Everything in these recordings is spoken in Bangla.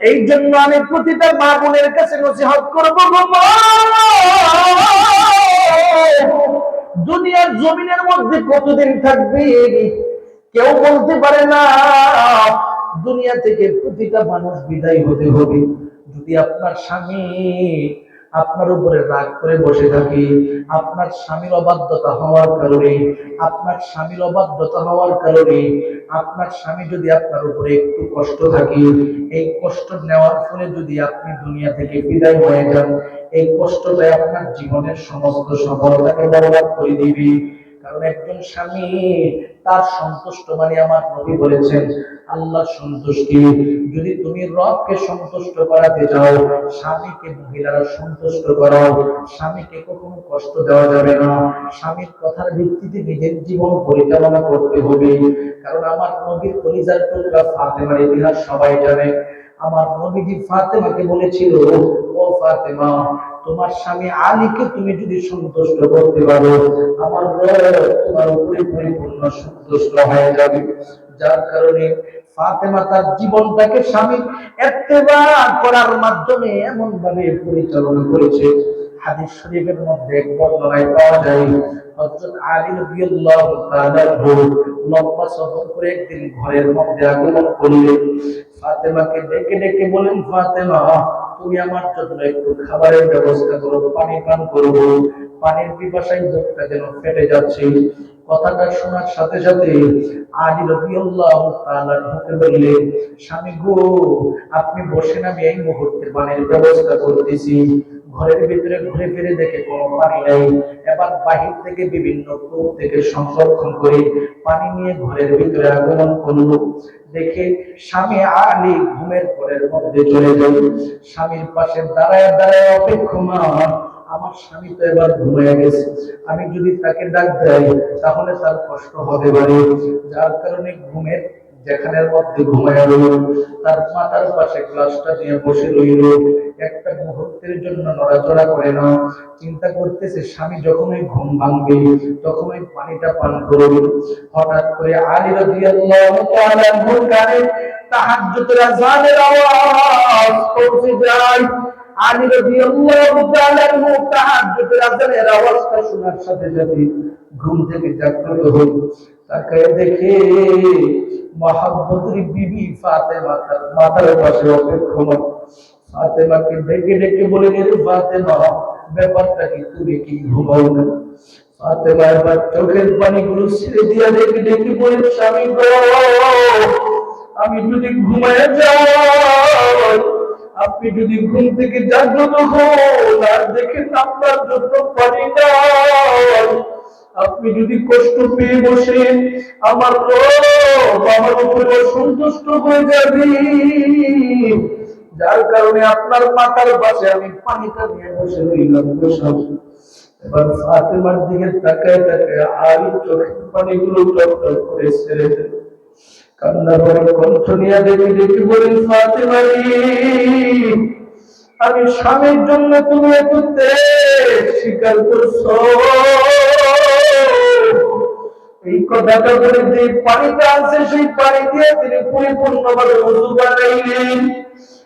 এই জন্য আমি প্রতিটা মা বোনের কাছে নসিহত করব দুনিয়ার জমিনের মধ্যে কতদিন থাকবে? কেউ বলতে পারে না। দুনিয়া থেকে প্রতিটা মানুষ বিদায় হতে হবে। যদি আপনার স্বামী আপনার উপরে রাগ করে বসে থাকে, আপনার স্বামীর অবাধ্যতা হওয়ার কারণে, আপনার স্বামীর অবাধ্যতা হওয়ার কারণে আপনার স্বামী যদি আপনার উপরে একটু কষ্ট থাকে, এই কষ্ট নেওয়ার ফলে যদি আপনি দুনিয়া থেকে বিদায় হয়ে যান, এই কষ্টটাই আপনার জীবনের সমস্ত সফলতাকে বরবাদ করে দিবে। কারণ একজন স্বামী তার সন্তুষ্ট মানে আমার নবী বলেছেন আল্লাহর সন্তুষ্টি। যদি তুমি রবকে সন্তুষ্ট করাতে চাও, স্বামীকে মহিলারা সন্তুষ্ট করাও। স্বামীকে কখনো কষ্ট দেওয়া যাবে না। স্বামীর কথার ভিত্তিতে নিজের জীবন পরিচালনা করতে হবে। কারণ আমার নবীর পরিজার টুকরা ফাতেমার ইতিহাস সবাই জানে। আমার নবীজি ফাতেমাকে বলেছিল ফাতেমা, তোমার স্বামী আলীকে তুমি যদি সন্তুষ্ট করতে পারো, আমার তোমার উপরে পরিপূর্ণ সন্তুষ্ট হয়ে যাবে। যার কারণে ফাতেমা তার জীবনটাকে স্বামী করার মাধ্যমে এমন ভাবে পরিচালনা করেছে। হাদিস শরীফের মধ্যে এক বর্ণনায় পাওয়া যায়, হযরত আলী রাদিয়াল্লাহু তাআলা লম্বা সফর করে একদিন ঘরের মধ্যে আগমন করলেন। ফাতেমাকে ডেকে ডেকে বলেন ফাতেমা আমার জন্য একটু খাবারের ব্যবস্থা করো পানি পান করব পানির মুখটা যেন ফেটে যাচ্ছে। কথাটা শোনার সাথে সাথে আলী বললেন স্বামী গো, আপনি বসেন, আমি এই মুহূর্তে পানির ব্যবস্থা করতেছি। ঘরের ভিতরে ঘুরে ফিরে দেখে কোনো পানি নাই। এবার বাহির থেকে বিভিন্ন কূপ থেকে সংরক্ষণ করে পানি নিয়ে ঘরের ভিতরে আগমন করল। দেখে স্বামী আলী ঘুমের ঘরের মধ্যে চলে গেল। স্বামীর পাশে দাঁড়ায় দাঁড়ায় অপেক্ষমান, আমার স্বামী তো এবার ঘুমিয়ে গেছে। আমি যদি তাকে ডাক দেয় তাহলে তার কষ্ট হতে পারে যার কারণে ঘুমের যেখানের মধ্যে ঘুমায় রইল, তার মাথার পাশে গ্লাসটা নিয়ে বসে রইল। একটা মুহূর্তের জন্য নড়াচড়া করে না, চিন্তা করতেছে, স্বামী যখন ওই ঘুম ভাঙবে তখন ওই পানিটা পান করবে। হঠাৎ করে আলী আওয়াজ পৌঁছে যায়। আলী আওয়াজটা শোনার সাথে সাথে ঘুম থেকে জাগ্রত তাকায় দেখে মহাব্বতের বিবি ফাতেমা মাথার পাশে অপেক্ষমান। ফাতেমাকে ডেকে ডেকে বলে, রে ফাতেমা ব্যাপারটা কি? তুমি কি ঘুমাও না? ফাতেমা চোখের ছেড়ে দিয়া ডেকে ডেকে বলে, স্বামী গো, আমি যদি ঘুমায় যাই, আপনি যদি ঘুম থেকে জাগ্রত হন আর দেখেন আপনার জন্য পানি নাই, আপনি যদি কষ্ট পেয়ে বসে আমার রব আমার উপরে সন্তুষ্ট হয়ে যাবে যার কারণে আপনার মাথার পাশে আমি পানিটা নিয়ে বসে রইলাম বসাবো এবার ফাতেমার দিকে তাকায় তাকায় আর চোখের পানিগুলো টপ করে ছেড়ে কান্না করে কণ্ঠ নিয়ে দেখে বলেন ফাতেমা রে, আমি স্বামীর জন্য তুমি এত স্বীকার করছ? এই কথাটা বলে যে পানিটা আছে সেই পানি দিয়ে তিনি পরিপূর্ণভাবে উজু বানাইলেন।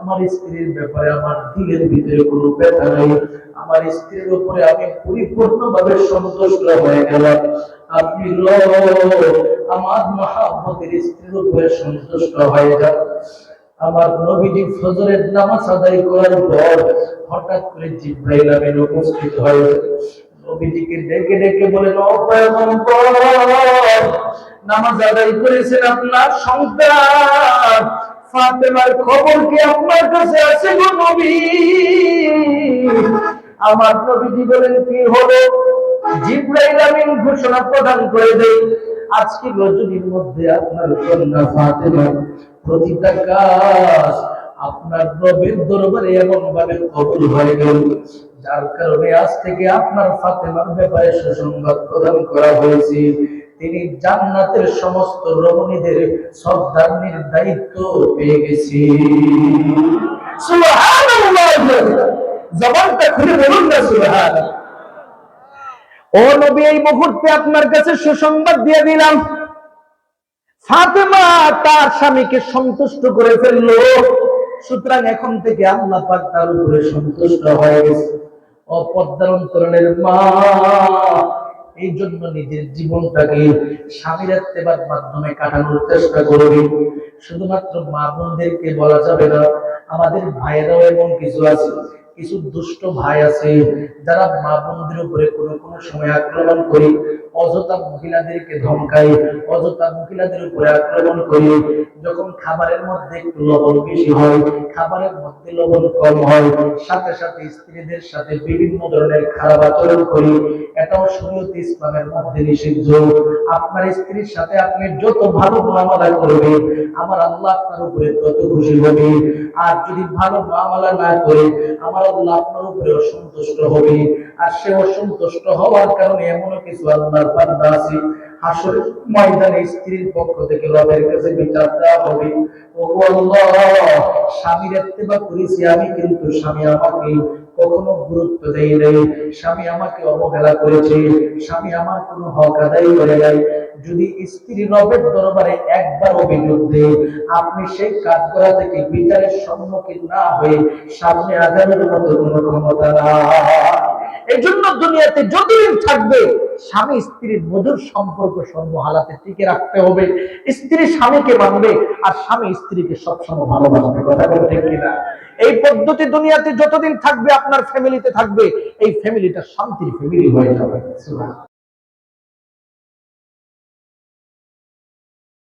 আমার স্ত্রীর ব্যাপারে আমার দিলের ভিতরে কোনো ব্যথা নেই। আমার স্ত্রীর উপরে আমি পরিপূর্ণভাবে সন্তুষ্ট হয়ে গেলাম। আপনি আমার মহাব্বতের স্ত্রীর উপরে সন্তুষ্ট হয়ে যান। আমার নবীজি ফজরের নামাজ আদায় করার পর হঠাৎ করে জিব্রাইল আমিন উপস্থিত হয়ে নবীজিকে ডেকে ডেকে বলেন নামাজ আদায় করেছেন আপনার সন্তান। ফাতেমার খবর কি আপনার কাছে আছে গো নবী? আমার নবীজি বলেন, কি হলো? জিব্রাইল আমিন ঘোষণা প্রদান করে দেয় আজকে রজনীর মধ্যে আপনার কন্যা ফাতেমা প্রতিটা কাজ আপনার নবীর দরবারে এমন ভাবে কবুল হয়ে গেল, যার কারণে আজ থেকে আপনার ফাতেমার ব্যাপারে সুসংবাদ প্রদান করা হয়েছে। তিনি জান্নাতের সমস্ত রমণীদের সর্দারনির দায়িত্ব পেয়ে গেছি। ও নবী, এই মুহূর্তে আপনার কাছে সুসংবাদ দিয়ে দিলাম। ফাতেমা তার স্বামীকে সন্তুষ্ট করে ফেলল। সুতরাং এখন থেকে আল্লাহ পাক তার উপরে সন্তুষ্ট হয়ে গেছে। অপর্দার অন্তরণের মা এই জন্য নিজের জীবনটাকে স্বামীর এত্তেবার মাধ্যমে কাটানোর চেষ্টা করবে। শুধুমাত্র মা বোনদেরকে বলা যাবে না, আমাদের ভাইয়েরাও এমন কিছু আছে, কিছু দুষ্ট ভাই আছে, যারা মা বোনদের উপরে কোনো কোনো সময় আক্রমণ করে, অযথা মহিলাদেরকে ধমকায়, অযথা মহিলাদের উপরে আক্রমণ করে যখন খাবারের মধ্যে লবণ বেশি হয়। খাবারের মধ্যে লবণ কম হয় সাথে সাথে স্ত্রীদের সাথে বিভিন্ন ধরনের খারাপ আচরণ করি। এটাও শরীয়ত ইসলামের মধ্যে নিষিদ্ধ। আপনার স্ত্রীর সাথে আপনি যত ভালো মুআমালা করবেন আমার আল্লাহ আপনার উপরে তত খুশি হবে। আর যদি ভালো মুআমালা না করে আমার আল্লাহ আপনার উপরে অসন্তুষ্ট হবে। আর সে অসন্তুষ্ট হওয়ার কারণে এমন কিছু আল্লাহর বান্দা আছে। ময়দানে স্ত্রীর পক্ষ থেকে রবের কাছে বিচার দেওয়া হবে। ও আল্লাহ স্বামীর ইত্তেবা করেছি আমি, কিন্তু স্বামী আমাকে কখনো গুরুত্ব দেয় নাই। স্বামী আমাকে অবহেলা করেছে। স্বামী আমার কোনো হক আদায় করে নাই। যদি স্ত্রী রবের দরবারে একবার অভিযোগ দেয়, আপনি সেই কাঠগড়া থেকে বিচারের সম্মুখীন না হয়ে সামনে আগানোর মতো কোনো ক্ষমতা না এই জন্য দুনিয়াতে যতদিন থাকবে, স্বামী স্ত্রীর মধুর সম্পর্ক সর্বহালাতে টিকে রাখতে হবে। স্ত্রী স্বামীকে মানবে, আর স্বামী স্ত্রীকে সবসময় ভালোবাসবে। কথা বলতে কিনা? এই পদ্ধতি দুনিয়াতে যতদিন থাকবে, আপনার ফ্যামিলিতে থাকবে, এই ফ্যামিলিটা শান্তির ফ্যামিলি হয়ে যাবে।